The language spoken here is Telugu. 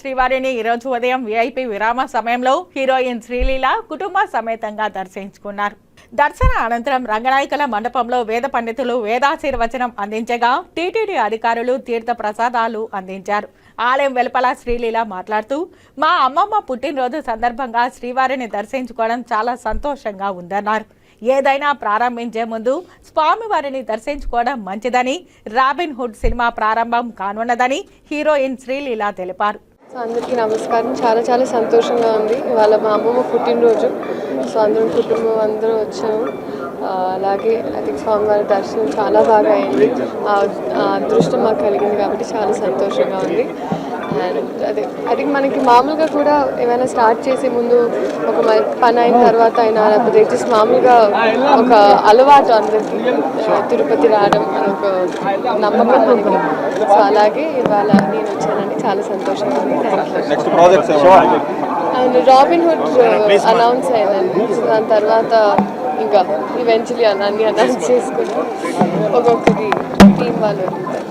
శ్రీవారిని ఈరోజు ఉదయం విఐపి విరామ సమయంలో హీరోయిన్ శ్రీలీల కుటుంబ సమేతంగా దర్శించుకున్నారు. దర్శన అనంతరం రంగనాయకుల మండపంలో వేద పండితులు వేదాశీర్వచనం అందించగా టీటీడీ అధికారులు తీర్థ ప్రసాదాలు అందించారు. ఆలయం వెలుపల శ్రీలీల మాట్లాడుతూ మా అమ్మమ్మ పుట్టినరోజు సందర్భంగా శ్రీవారిని దర్శించుకోవడం చాలా సంతోషంగా ఉందన్నారు. ఏదైనా ప్రారంభించే ముందు స్వామివారిని దర్శించుకోవడం మంచిదని రాబిన్ హుడ్ సినిమా ప్రారంభం కానున్నదని హీరోయిన్ శ్రీలీల తెలిపారు. సో అందరికీ నమస్కారం. చాలా చాలా సంతోషంగా ఉంది. ఇవాళ మా అమ్మమ్మ పుట్టినరోజు. సో అందరం కుటుంబం అందరూ వచ్చాము. అలాగే ఐ థింక్ స్వామివారి దర్శనం చాలా బాగా అయింది. ఆ అదృష్టం మాకు కలిగింది కాబట్టి చాలా సంతోషంగా ఉంది. అండ్ అదే ఐ థింక్ మనకి మామూలుగా కూడా ఏమైనా స్టార్ట్ చేసే ముందు ఒక మ- పని అయిన తర్వాత అయినా లేకపోతే జస్ట్ మామూలుగా ఒక అలవాటు అందరికీ తిరుపతి రావడం అదొక నమ్మకం మనకి సో అలాగే ఇవాళ నేను వచ్చానండి. చాలా సంతోషంగా ఉంది. థ్యాంక్ అండ్ హుడ్ అనౌన్స్ అయిందండి సో దాని తర్వాత ఇంకా ఈవెన్చువలీ అన్ని అనౌన్స్ చేసుకుని ఒక్కొక్కటి టీం వాళ్ళు వదులుతారు